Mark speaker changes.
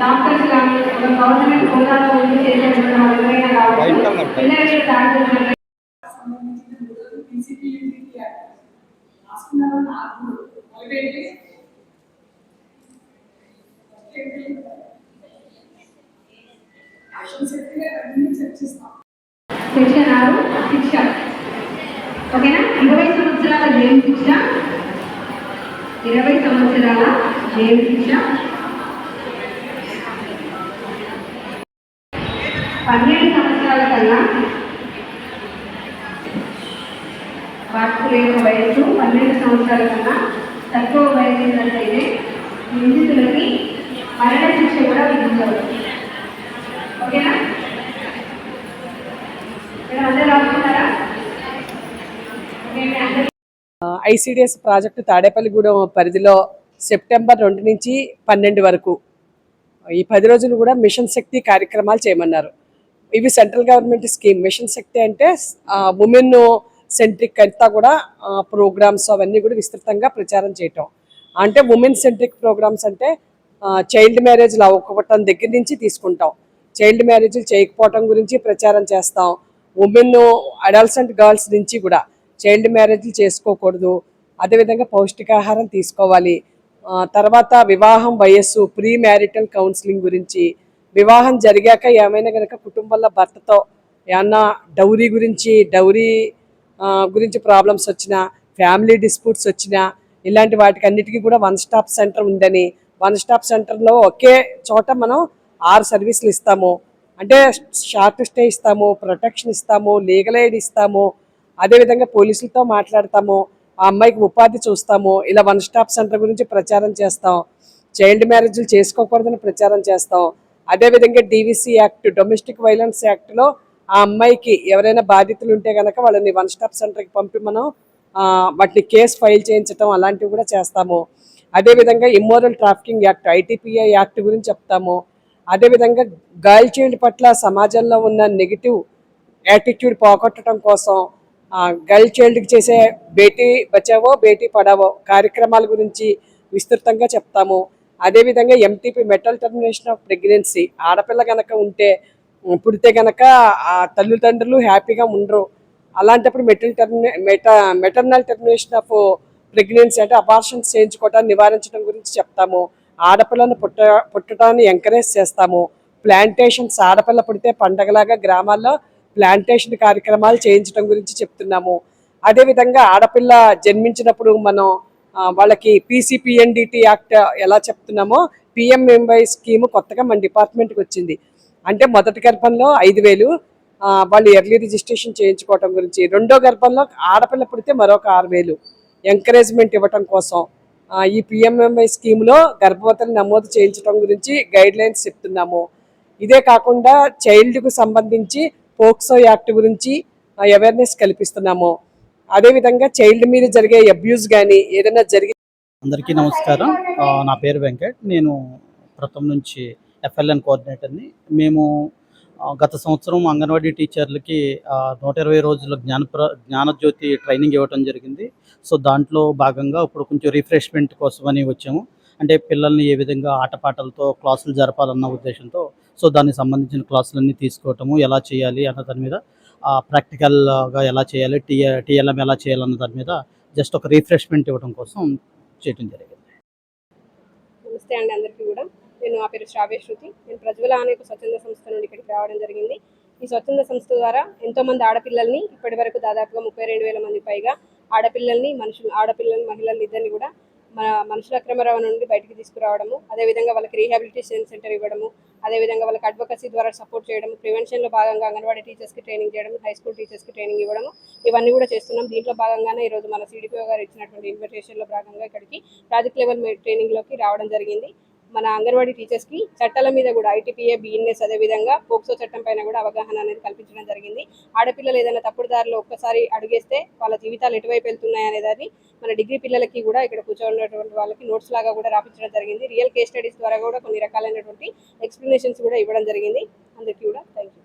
Speaker 1: Doctors శిక్ష. ఓకేనా? ఇరవై సంవత్సరాల జైలు శిక్ష. ఇరవై సంవత్సరాల జైలు శిక్ష. పన్నెండు సంవత్సరాల కన్నా వాటికి లేని వయసు పన్నెండు సంవత్సరాల కన్నా తక్కువ వయసు ఉన్నట్లయితే నిందితులకి మరణ శిక్ష కూడా విధించవచ్చు. ఓకేనా?
Speaker 2: ఐసిడిఎస్ ప్రాజెక్టు తాడేపల్లిగూడెం పరిధిలో సెప్టెంబర్ రెండు నుంచి పన్నెండు వరకు. ఈ పది రోజులు కూడా మిషన్ శక్తి కార్యక్రమాలు చేయమన్నారు. ఇవి central government scheme mission Shakti అంటే ఉమెన్ సెంట్రిక్ అంతా కూడా ప్రోగ్రామ్స్ అవన్నీ కూడా విస్తృతంగా ప్రచారం చేయటం. అంటే ఉమెన్ సెంట్రిక్ ప్రోగ్రామ్స్ అంటే చైల్డ్ మ్యారేజ్లు అవ్వకపోవటం దగ్గర నుంచి తీసుకుంటాం. చైల్డ్ మ్యారేజ్లు చేయకపోవటం గురించి ప్రచారం చేస్తాం. ఉమెన్ అడల్సెంట్ గర్ల్స్ నుంచి కూడా చైల్డ్ మ్యారేజ్లు చేసుకోకూడదు. అదేవిధంగా పౌష్టికాహారం తీసుకోవాలి. తర్వాత వివాహం వయస్సు ప్రీ మ్యారిటల్ కౌన్సిలింగ్ గురించి వివాహం జరిగాక ఏమైనా కనుక కుటుంబంలో భర్తతో ఏమన్నా డౌరీ గురించి డౌరీ గురించి ప్రాబ్లమ్స్ వచ్చినా ఫ్యామిలీ డిస్ప్యూట్స్ వచ్చినా ఇలాంటి వాటికి అన్నిటికీ కూడా వన్ స్టాప్ సెంటర్ ఉందని. వన్ స్టాప్ సెంటర్లో ఒకే చోట మనం ఆరు సర్వీసులు ఇస్తాము. అంటే షార్ట్ స్టే ఇస్తాము ప్రొటెక్షన్ ఇస్తాము లీగల్ ఎయిడ్ ఇస్తాము. అదేవిధంగా పోలీసులతో మాట్లాడతాము. ఆ అమ్మాయికి ఉపాధి చూస్తాము. ఇలా వన్ స్టాప్ సెంటర్ గురించి ప్రచారం చేస్తాం. చైల్డ్ మ్యారేజ్లు చేసుకోకూడదని ప్రచారం చేస్తాం. అదేవిధంగా డీవీసీ యాక్ట్ డొమెస్టిక్ వైలెన్స్ యాక్ట్లో ఆ అమ్మాయికి ఎవరైనా బాధితులు ఉంటే కనుక వాళ్ళని వన్ స్టాప్ సెంటర్కి పంపి మనం వాటిని కేసు ఫైల్ చేయించడం అలాంటివి కూడా చేస్తాము. అదేవిధంగా immoral trafficking act ITPI act గురించి చెప్తాము. అదేవిధంగా గర్ల్ చైల్డ్ పట్ల సమాజంలో ఉన్న నెగిటివ్ యాటిట్యూడ్ పోగొట్టడం కోసం గర్ల్ చైల్డ్కి చేసే బేటీ బచావో బేటీ పడావో కార్యక్రమాల గురించి విస్తృతంగా చెప్తాము. అదేవిధంగా MTP metal termination of pregnancy ఆడపిల్ల కనుక ఉంటే పుడితే కనుక ఆ తల్లిదండ్రులు హ్యాపీగా ఉండరు. అలాంటప్పుడు metal termina meta maternal termination of pregnancy అంటే అబార్షన్స్ చేయించుకోవటాన్ని నివారించడం గురించి చెప్తాము. ఆడపిల్లను పుట్ట పుట్టడాన్ని ఎంకరేజ్ చేస్తాము. ప్లాంటేషన్స్ ఆడపిల్ల పుడితే పండగలాగా గ్రామాల్లో ప్లాంటేషన్ కార్యక్రమాలు చేయించడం గురించి చెప్తున్నాము. అదేవిధంగా ఆడపిల్ల జన్మించినప్పుడు మనం వాళ్ళకి పీసీపీఎన్డిటీ యాక్ట్ ఎలా చెప్తున్నామో పిఎంఎంవై స్కీమ్ కొత్తగా మన డిపార్ట్మెంట్కి వచ్చింది. అంటే మొదటి గర్భంలో ఐదు వేలు వాళ్ళు ఎర్లీ రిజిస్ట్రేషన్ చేయించుకోవటం గురించి. రెండో గర్భంలో ఆడపిల్ల పుడితే మరొక ఆరు వేలు. ఎంకరేజ్మెంట్ ఇవ్వటం కోసం ఈ పిఎంఎంఐ స్కీమ్లో గర్భవతులు నమోదు చేయించడం గురించి గైడ్ లైన్స్ చెప్తున్నాము. ఇదే కాకుండా చైల్డ్కు సంబంధించి పోక్సో యాక్ట్ గురించి అవేర్నెస్ కల్పిస్తున్నాము. అదేవిధంగా చైల్డ్ మీద జరిగే అబ్యూస్ కానీ ఏదైనా జరిగి
Speaker 3: అందరికీ నమస్కారం. నా పేరు వెంకట్. నేను ప్రథమ నుంచి ఎఫ్ఎల్ఎన్ కోఆర్డినేటర్ని. మేము గత సంవత్సరం అంగన్వాడీ టీచర్లకి నూట ఇరవై రోజుల జ్ఞానప్ర జ్ఞానజ్యోతి ట్రైనింగ్ ఇవ్వడం జరిగింది. సో దాంట్లో భాగంగా ఇప్పుడు కొంచెం రిఫ్రెష్మెంట్ కోసమని వచ్చాము. అంటే పిల్లల్ని ఏ విధంగా ఆటపాటలతో క్లాసులు జరపాలన్న ఉద్దేశంతో సో దానికి సంబంధించిన క్లాసులన్నీ తీసుకోవటము ఎలా చేయాలి అన్న దాని మీద ప్రాక్టికల్గా ఎలా చేయాలి టీ టీఎల్ఎం ఎలా చేయాలన్న దాని మీద జస్ట్ ఒక రిఫ్రెష్మెంట్ ఇవ్వడం కోసం చేయడం జరిగింది.
Speaker 4: నమస్తే అండి అందరికీ కూడా. నేను నా పేరు శ్రావ్య శృతి. నేను ప్రజ్వల అనే ఒక స్వచ్ఛంద సంస్థ నుండి ఇక్కడికి రావడం జరిగింది. ఈ స్వచ్ఛంద సంస్థ ద్వారా ఎంతో మంది ఆడపిల్లల్ని ఇప్పటి వరకు దాదాపుగా ముప్పై రెండు వేల మంది పైగా ఆడపిల్లల్ని మనుషులు ఆడపిల్లల్ని మహిళల్ని ఇద్దరిని కూడా మన మనుషుల అక్రమ రవాణా నుండి బయటికి తీసుకురావడము అదేవిధంగా వాళ్ళకి రీహాబిలిటేషన్ సెంటర్ ఇవ్వడము అదేవిధంగా వాళ్ళకి అడ్వకసీ ద్వారా సపోర్ట్ చేయడం ప్రివెన్షన్లో భాగంగా అంగన్వాడీ టీచర్స్కి ట్రైనింగ్ చేయడం హై స్కూల్ టీచర్స్కి ట్రైనింగ్ ఇవ్వడము ఇవన్నీ కూడా చేస్తున్నాం. దీంట్లో భాగంగానే ఈరోజు మన సిడిపిఓ గారు ఇచ్చినటువంటి ఇన్విటేషన్లో భాగంగా ఇక్కడికి ప్రాజెక్ట్ లెవెల్ ట్రైనింగ్లోకి రావడం జరిగింది. మన అంగన్వాడీ టీచర్స్కి చట్టాల మీద కూడా ఐటీపీఏ బిఎన్ఎస్ అదేవిధంగా పోక్సో చట్టం పైన కూడా అవగాహన అనేది కల్పించడం జరిగింది. ఆడపిల్లలు ఏదైనా తప్పుడు దారిలో ఒక్కసారి అడిగేస్తే వాళ్ళ జీవితాలు ఎటువైపు వెళ్తున్నాయి అనేదాన్ని మన డిగ్రీ పిల్లలకి కూడా ఇక్కడ కూర్చోన్నటువంటి వాళ్ళకి నోట్స్ లాగా కూడా రాపించడం జరిగింది. రియల్ కేస్ స్టడీస్ ద్వారా కూడా కొన్ని రకాలైనటువంటి ఎక్స్ప్లెనేషన్స్ కూడా ఇవ్వడం జరిగింది. అందరికీ కూడా థ్యాంక్ యూ